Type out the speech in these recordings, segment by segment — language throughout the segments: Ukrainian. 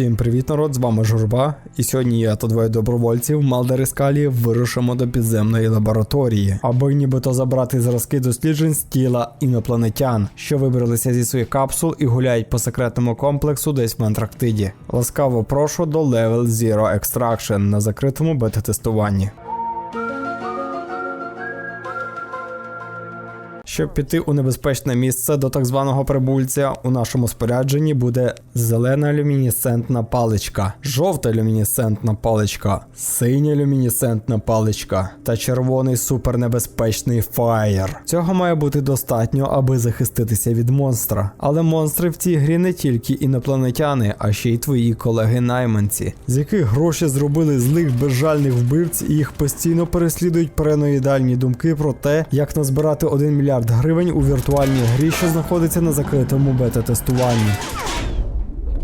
Всім привіт, народ! З вами Журба. І сьогодні я та двоє добровольців Малдери Скалі вирушимо до підземної лабораторії, аби нібито забрати зразки досліджень з тіла інопланетян, що вибралися зі своїх капсул і гуляють по секретному комплексу десь в Антарктиді. Ласкаво прошу до Level Zero Extraction на закритому бета-тестуванні. Щоб піти у небезпечне місце до так званого прибульця, у нашому спорядженні буде зелена люмінесцентна паличка, жовта люмінесцентна паличка, синя люмінесцентна паличка та червоний супернебезпечний фаєр. Цього має бути достатньо, аби захиститися від монстра. Але монстри в цій грі не тільки інопланетяни, а ще й твої колеги-найманці, з яких гроші зробили злих безжальних вбивць, і їх постійно переслідують параноїдальні думки про те, як назбирати 1 мільярд гривень у віртуальній грі, що знаходиться на закритому бета-тестуванні.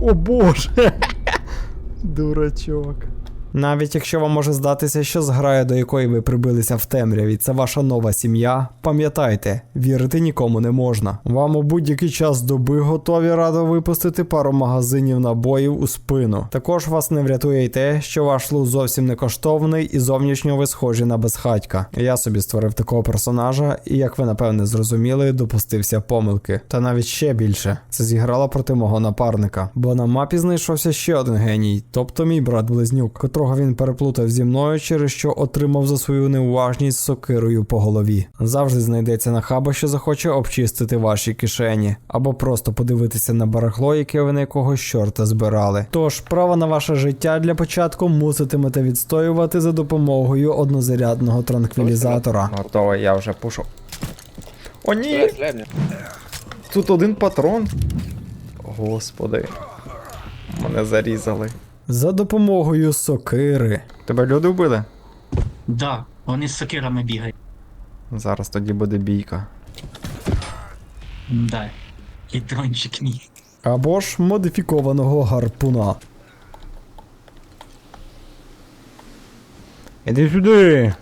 О боже! Дурачок. Навіть якщо вам може здатися, що зграя, до якої ви прибилися в темряві, це ваша нова сім'я, пам'ятайте, вірити нікому не можна. Вам у будь-який час доби готові радо випустити пару магазинів набоїв у спину. Також вас не врятує й те, що ваш лут зовсім не коштовний і зовнішньо ви схожі на безхатька. Я собі створив такого персонажа, і як ви напевне зрозуміли, допустився помилки. Та навіть ще більше це зіграло проти мого напарника. Бо на мапі знайшовся ще один геній, тобто мій брат близнюк, котрого він переплутав зі мною, через що отримав за свою неуважність сокирою по голові. Завжди знайдеться нахаба, що захоче обчистити ваші кишені, або просто подивитися на барахло, яке ви на якогось чорта збирали. Тож право на ваше життя для початку муситимете відстоювати за допомогою однозарядного транквілізатора. Готово, я вже пушу. О, ні! Тут один патрон. Господи. Мене зарізали. За допомогою сокири. Тебе люди вбили? Да, вони з сокирами бігають. Зараз тоді буде бійка. Да. І дрончик мій. Або ж модифікованого гарпуна. Іди сюди.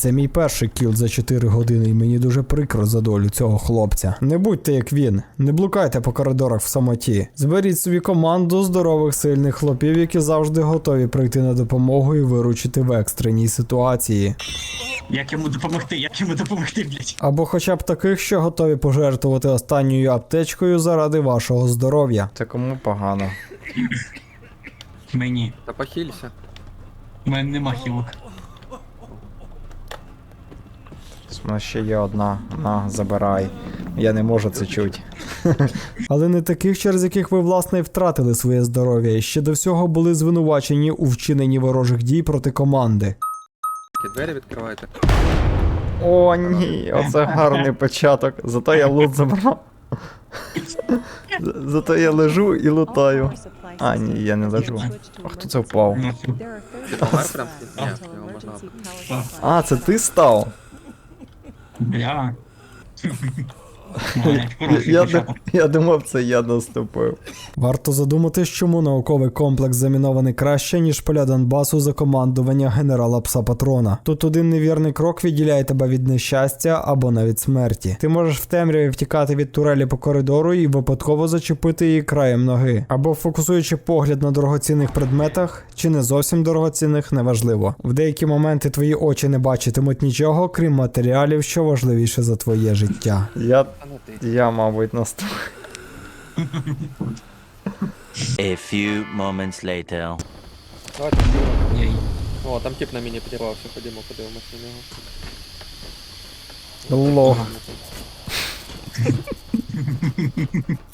Це мій перший кіл за 4 години, і мені дуже прикро за долю цього хлопця. Не будьте як він, не блукайте по коридорах в самоті. Зберіть собі команду здорових сильних хлопів, які завжди готові прийти на допомогу і виручити в екстреній ситуації. Як йому допомогти? Як йому допомогти, блядь? Або хоча б таких, що готові пожертвувати останньою аптечкою заради вашого здоров'я. Це кому погано. Мені. Да похилься. У мене нема хілок. У нас ще є одна. На, забирай. Я не можу це чути. Але не таких, через яких ви, власне, і втратили своє здоров'я, ще до всього були звинувачені у вчиненні ворожих дій проти команди. Ті двері відкривайте. О, ні, оце гарний початок. Зато я лут забрав. Зато я лежу і лутаю. А, ні, я не лежу. А хто це впав? А, це ти став? Бля. Ой, хороший Я, я думав, це я наступив. Варто задуматись, чому науковий комплекс замінований краще, ніж поля Донбасу за командування генерала Пса Патрона. Тут один невірний крок відділяє тебе від нещастя або навіть смерті. Ти можеш в темряві втікати від турелі по коридору і випадково зачепити її краєм ноги, або фокусуючи погляд на дорогоцінних предметах, чи не зовсім дорогоцінних, неважливо. В деякі моменти твої очі не бачитимуть нічого, крім матеріалів, що важливіше за твоє життя. Я. я, мабуть, наступ. A few moments later. Давайте Юра. Єй. О, там тип на міні підірвався, ходімо, подивимось на нього. Лох.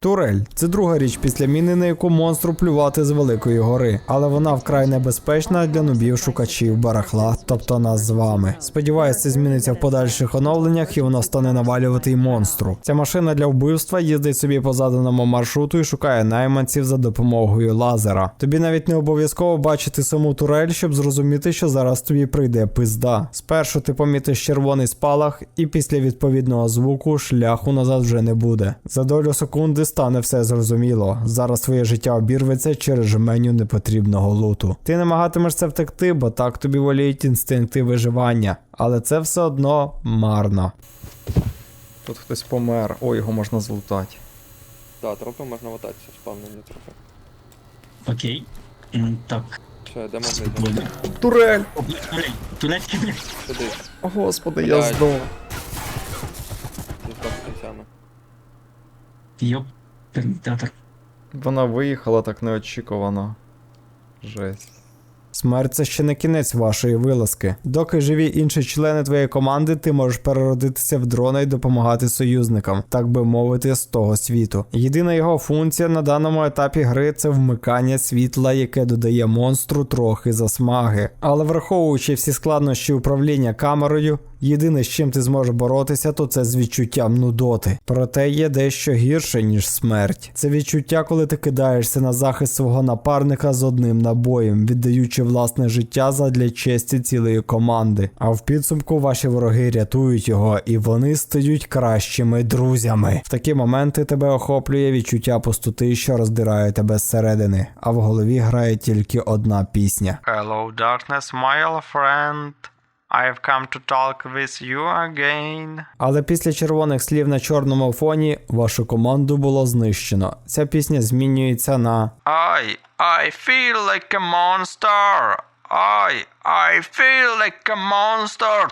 Турель це друга річ після міни, на яку монстру плювати з великої гори, але вона вкрай небезпечна для нубів шукачів барахла, тобто нас з вами. Сподіваюсь, це зміниться в подальших оновленнях і воно стане навалювати й монстру. Ця машина для вбивства їздить собі по заданому маршруту і шукає найманців за допомогою лазера. Тобі навіть не обов'язково бачити саму турель, щоб зрозуміти, що зараз тобі прийде пизда. Спершу ти помітиш червоний спалах, і після відповідного звуку шляху назад вже не буде. За долю секунди стане все зрозуміло. Зараз твоє життя обірветься через жменю непотрібного луту. Ти намагатимеш це втекти, бо так тобі воліють інстинкти виживання. Але це все одно марно. Тут хтось помер, о, його можна злутати. Да, трупи можна вататися, спавнені трупи. Окей. М, Так. Все, йдемо блядь. Буде. Турель! Турель. Турецький. Сюди, О, господи, я Блядь. здох. Йоп. Вона виїхала так неочікувано. Жесть. Смерть це ще не кінець вашої вилазки. Доки живі інші члени твоєї команди, ти можеш переродитися в дрона і допомагати союзникам, так би мовити, з того світу. Єдина його функція на даному етапі гри це вмикання світла, яке додає монстру трохи засмаги. Але враховуючи всі складнощі управління камерою, єдине з чим ти зможеш боротися, то це з відчуттям нудоти. Проте є дещо гірше, ніж смерть. Це відчуття, коли ти кидаєшся на захист свого напарника з одним набоєм, віддаючи власне життя задля честі цілої команди. А в підсумку ваші вороги рятують його, і вони стають кращими друзями. В такі моменти тебе охоплює відчуття пустоти, що роздирає тебе зсередини, а в голові грає тільки одна пісня. Hello, darkness, my old friend. I've come to talk with you again. Але після червоних слів на чорному фоні вашу команду було знищено. Ця пісня змінюється на I, I feel like a monster. I, I feel like a monster.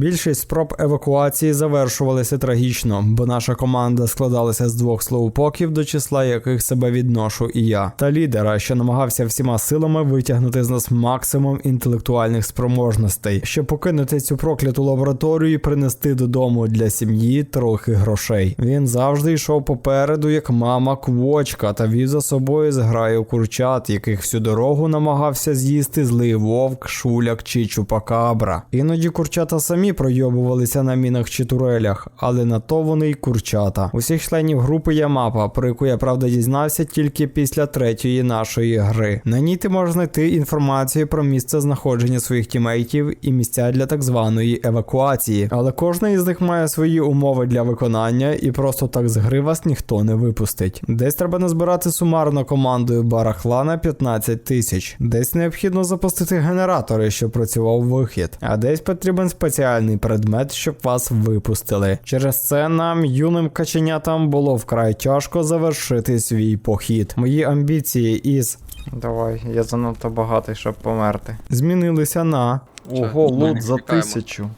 Більшість спроб евакуації завершувалися трагічно, бо наша команда складалася з двох слоупоків, до числа яких себе відношу і я, та лідера, що намагався всіма силами витягнути з нас максимум інтелектуальних спроможностей, щоб покинути цю прокляту лабораторію і принести додому для сім'ї трохи грошей. Він завжди йшов попереду, як мама квочка, та вів за собою зграю курчат, яких всю дорогу намагався з'їсти злий вовк, шуляк чи чупакабра. Іноді курчата самі пройобувалися на мінах чи турелях, але на то вони й курчата. Усіх членів групи є мапа, про яку я правда дізнався тільки після третьої нашої гри. На ній ти можеш знайти інформацію про місце знаходження своїх тімейтів і місця для так званої евакуації. Але кожна із них має свої умови для виконання, і просто так з гри вас ніхто не випустить. Десь треба назбирати сумарно командою барахла на 15 тисяч, десь необхідно запустити генератори, щоб працював вихід, а десь потрібен спеціальний предмет, щоб вас випустили. Через це нам, юним каченятам, було вкрай тяжко завершити свій похід. Мої амбіції із. Давай, я занадто багатий, щоб померти. Змінилися на. Ого, лут за тисячу.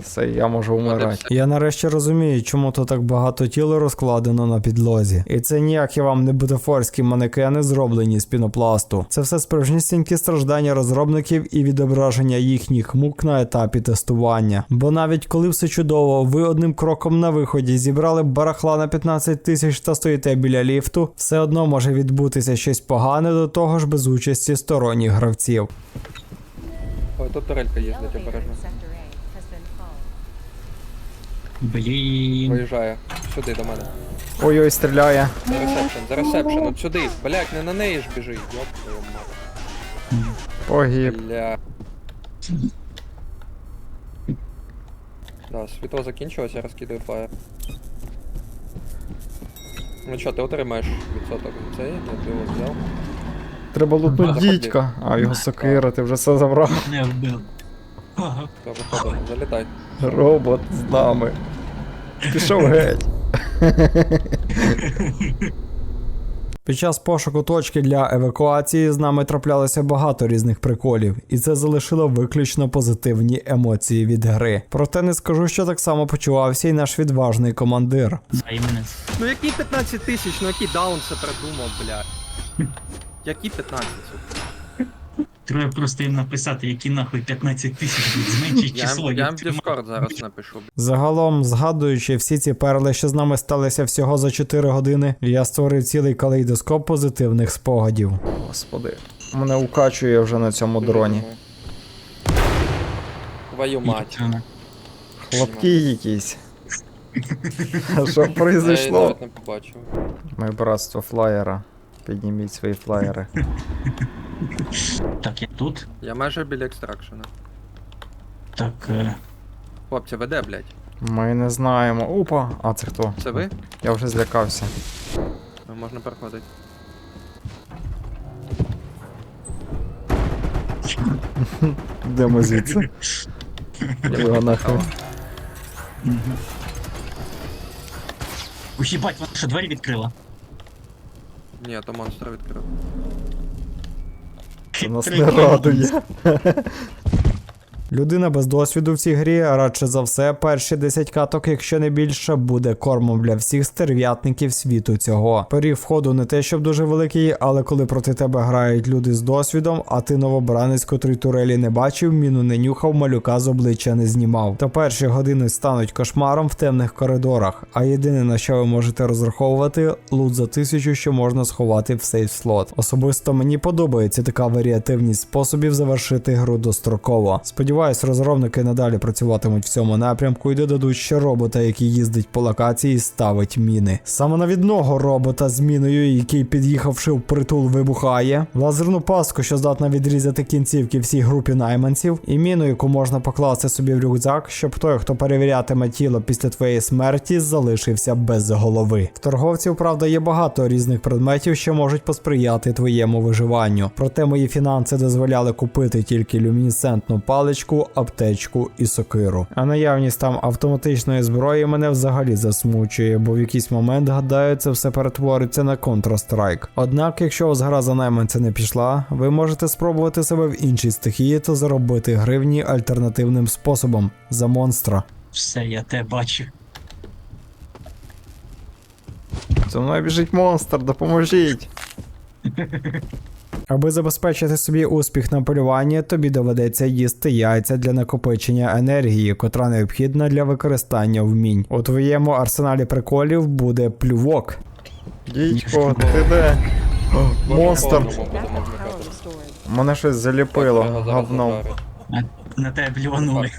Все, я можу вмирати. Я нарешті розумію, чому то так багато тіл розкладено на підлозі. І це ніякі вам не бутафорські манекени, зроблені з пінопласту. Це все справжнісінькі страждання розробників і відображення їхніх мук на етапі тестування. Бо навіть коли все чудово, ви одним кроком на виході зібрали барахла на 15 тисяч та стоїте біля ліфту, все одно може відбутися щось погане до того ж без участі сторонніх гравців. Ой, тут турелька їздить обережно. Блін. Виїжджає. Сюди до мене. Ой-ой, стріляє. За ресепшн, за ресепшн, от сюди. Блять, не на неї ж біжи. Йоп твою мать. Погиб. Бля. Да, світло закінчилось, я розкидаю фаєр. Ну що, ти отримаєш відсоток цей, я ти його взяв. Треба лутнути Заходи. дідька. А його сокира, ти вже все забрав. Не вбив. Ага. Все, виходимо, залітай. Робот з нами. Пішов геть. Під час пошуку точки для евакуації з нами траплялося багато різних приколів, і це залишило виключно позитивні емоції від гри. Проте не скажу, що так само почувався і наш відважний командир. Мене. Ну які 15 тисяч, ну який даун це придумав, бля. Які 15? Треба просто їм написати, які нахуй 15 тисяч зменшить число. я їм в Discord зараз напишу. Загалом, згадуючи всі ці перли, що з нами сталися всього за 4 години, я створив цілий калейдоскоп позитивних спогадів. Господи, мене укачує вже на цьому дроні. Твою мать. Хлопки якісь. А що Я її произошло? навіть не побачив. Моє братство флаєра. Підніміть свої флаєри. Так, я тут. Я майже біля екстракшена. Так, е, Хлопці, веде, блядь. Ми не знаємо. Опа! А це хто? Це ви? Я вже злякався. Ну, Можна переходити. Йдемо звідси. Я його нахуй. Ухібать, вона що двері відкрила? Ні, то монстра відкрив. Це нас не радує. Людина без досвіду в цій грі, радше за все, перші 10 каток, якщо не більше, буде кормом для всіх стерв'ятників світу цього. Поріг входу не те, щоб дуже великий, але коли проти тебе грають люди з досвідом, а ти новобранець, котрий турелі не бачив, міну не нюхав, малюка з обличчя не знімав. То перші години стануть кошмаром в темних коридорах. А єдине на що ви можете розраховувати лут за тисячу, що можна сховати в сейф слот. Особисто мені подобається така варіативність способів завершити гру достроково. Сподіваюсь, розробники надалі працюватимуть в цьому напрямку і додадуть ще робота, який їздить по локації і ставить міни. Саме навідного робота з міною, який під'їхавши в притул, вибухає, лазерну паску, що здатна відрізати кінцівки всій групі найманців, і міну, яку можна покласти собі в рюкзак, щоб той, хто перевірятиме тіло після твоєї смерті, залишився без голови. В торговців, правда, є багато різних предметів, що можуть посприяти твоєму виживанню. Проте мої фінанси дозволяли купити тільки люмінесцентну паличку, аптечку і сокиру. А наявність там автоматичної зброї мене взагалі засмучує, бо в якийсь момент, гадаю, це все перетвориться на Counter-Strike. Однак, якщо у вас гра за найманця не пішла, ви можете спробувати себе в іншій стихії та заробити гривні альтернативним способом за монстра. Все, я те бачу. За мною біжить монстр, допоможіть. Аби забезпечити собі успіх на полюванні, тобі доведеться їсти яйця для накопичення енергії, котра необхідна для використання вмінь. У твоєму арсеналі приколів буде плювок. Дідько, ти де? Монстр. Мене щось заліпило говном. На, тебе блюванули.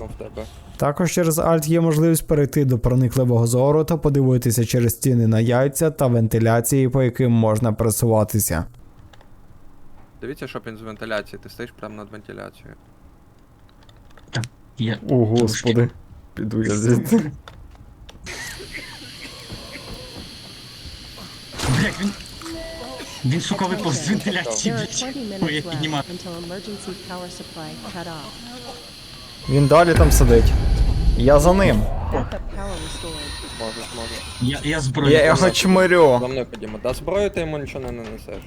Також через Alt є можливість перейти до проникливого зору та подивитися через стіни на яйця та вентиляції, по яким можна пересуватися. Дивіться, щоб він з вентиляції, ти стоїш прямо над вентиляцією. Я... О, господи. піду я звідти. Блять, він... Він сука випав з вентиляції, блять. Ой, як піднімати. Він далі там сидить. Я за ним. Можеш, можеш. Я, я зброю. Я його чмирю. За мною ходімо. Да зброю ти йому нічого не нанесеш.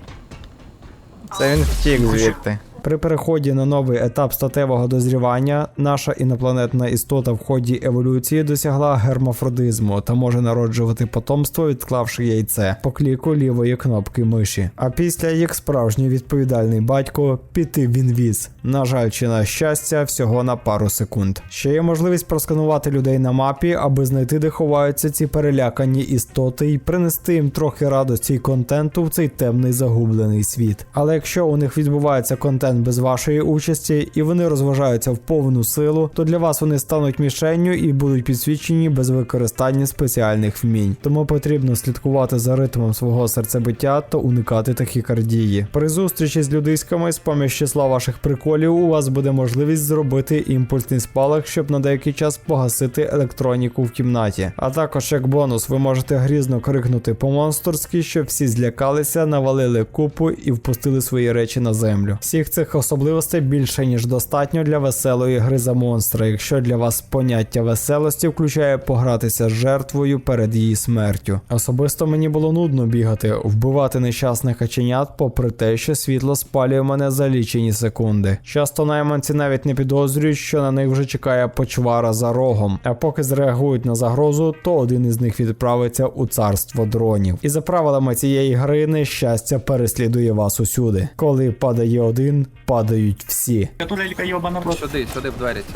Це він втік звідти. При переході на новий етап статевого дозрівання наша інопланетна істота в ході еволюції досягла гермафродизму та може народжувати потомство, відклавши яйце по кліку лівої кнопки миші. А після як справжній відповідальний батько піти в інвіз. На жаль, чи на щастя, всього на пару секунд. Ще є можливість просканувати людей на мапі, аби знайти, де ховаються ці перелякані істоти, і принести їм трохи радості й контенту в цей темний загублений світ. Але якщо у них відбувається контент без вашої участі і вони розважаються в повну силу, то для вас вони стануть мішенню і будуть підсвічені без використання спеціальних вмінь. Тому потрібно слідкувати за ритмом свого серцебиття та уникати тахікардії. При зустрічі з людиськами з поміж числа ваших приколів у вас буде можливість зробити імпульсний спалах, щоб на деякий час погасити електроніку в кімнаті. А також як бонус, ви можете грізно крикнути по-монсторськи, щоб всі злякалися, навалили купу і впустили свої речі на землю. Всіх цих особливостей більше ніж достатньо для веселої гри за монстра, якщо для вас поняття веселості включає погратися з жертвою перед її смертю. Особисто мені було нудно бігати, вбивати нещасних каченят, попри те, що світло спалює мене за лічені секунди. Часто найманці навіть не підозрюють, що на них вже чекає почвара за рогом. А поки зреагують на загрозу, то один із них відправиться у царство дронів. І за правилами цієї гри нещастя переслідує вас усюди. Коли падає один, падають всі. Турелька йобана в рот. Сюди, сюди в двері ці.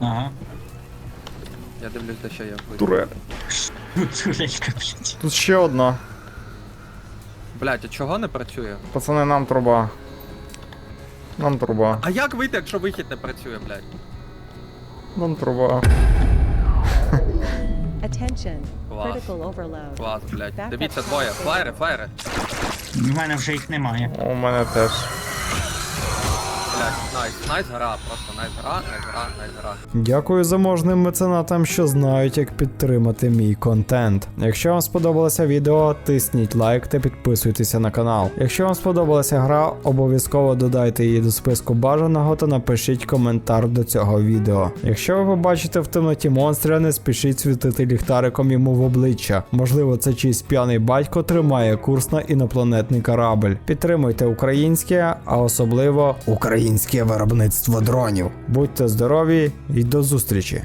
Ага. Я дивлюсь, де ще є. Туре. Турелька, блять. Тут ще одна. Блять, а чого не працює? Пацани, нам труба. Нам труба. А як вийти, якщо вихід не працює, блять? Нам труба. Attention. Клас. Critical overload. Клас, блять. Дивіться, двоє. supply. Флаєри, флаєри. У мене вже їх немає. У мене теж. Найс, просто найс гра, найс гра, найс гра. Дякую заможним меценатам, що знають, як підтримати мій контент. Якщо вам сподобалося відео, тисніть лайк та підписуйтеся на канал. Якщо вам сподобалася гра, обов'язково додайте її до списку бажаного та напишіть коментар до цього відео. Якщо ви побачите в темноті монстра, не спішіть світити ліхтариком йому в обличчя. Можливо, це чийсь п'яний батько тримає курс на інопланетний корабль. Підтримуйте українське, а особливо українське виробництво дронів. Будьте здорові і до зустрічі!